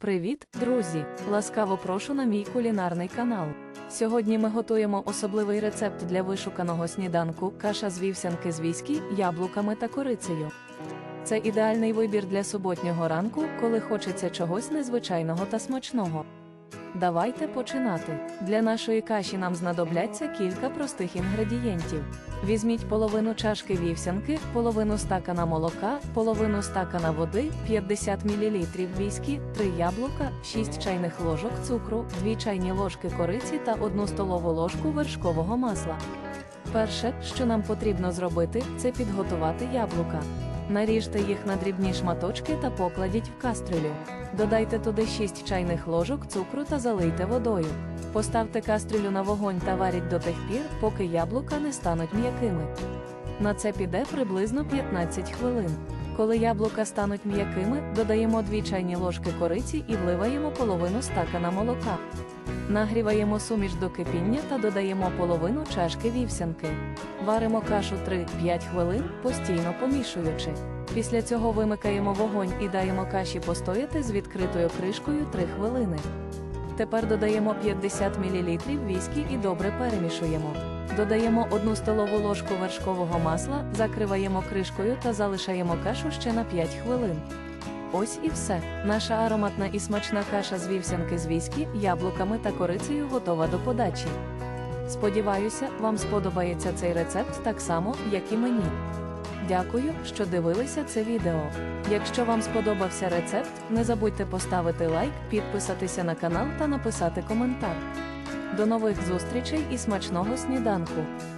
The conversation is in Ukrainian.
Привіт, друзі! Ласкаво прошу на мій кулінарний канал. Сьогодні ми готуємо особливий рецепт для вишуканого сніданку каша з вівсянки з віскі, яблуками та корицею. Це ідеальний вибір для суботнього ранку, коли хочеться чогось незвичайного та смачного. Давайте починати. Для нашої каші нам знадобляться кілька простих інгредієнтів. Візьміть половину чашки вівсянки, половину стакана молока, половину стакана води, 50 мл віскі, 3 яблука, 6 чайних ложок цукру, 2 чайні ложки кориці та 1 столову ложку вершкового масла. Перше, що нам потрібно зробити, це підготувати яблука. Наріжте їх на дрібні шматочки та покладіть в кастрюлю. Додайте туди 6 чайних ложок цукру та залийте водою. Поставте кастрюлю на вогонь та варіть до тих пір, поки яблука не стануть м'якими. На це піде приблизно 15 хвилин. Коли яблука стануть м'якими, додаємо 2 чайні ложки кориці і вливаємо половину стакана молока. Нагріваємо суміш до кипіння та додаємо половину чашки вівсянки. Варимо кашу 3-5 хвилин, постійно помішуючи. Після цього вимикаємо вогонь і даємо каші постояти з відкритою кришкою 3 хвилини. Тепер додаємо 50 мл віскі і добре перемішуємо. Додаємо 1 столову ложку вершкового масла, закриваємо кришкою та залишаємо кашу ще на 5 хвилин. Ось і все. Наша ароматна і смачна каша з вівсянки з віскі, яблуками та корицею готова до подачі. Сподіваюся, вам сподобається цей рецепт так само, як і мені. Дякую, що дивилися це відео. Якщо вам сподобався рецепт, не забудьте поставити лайк, підписатися на канал та написати коментар. До нових зустрічей і смачного сніданку!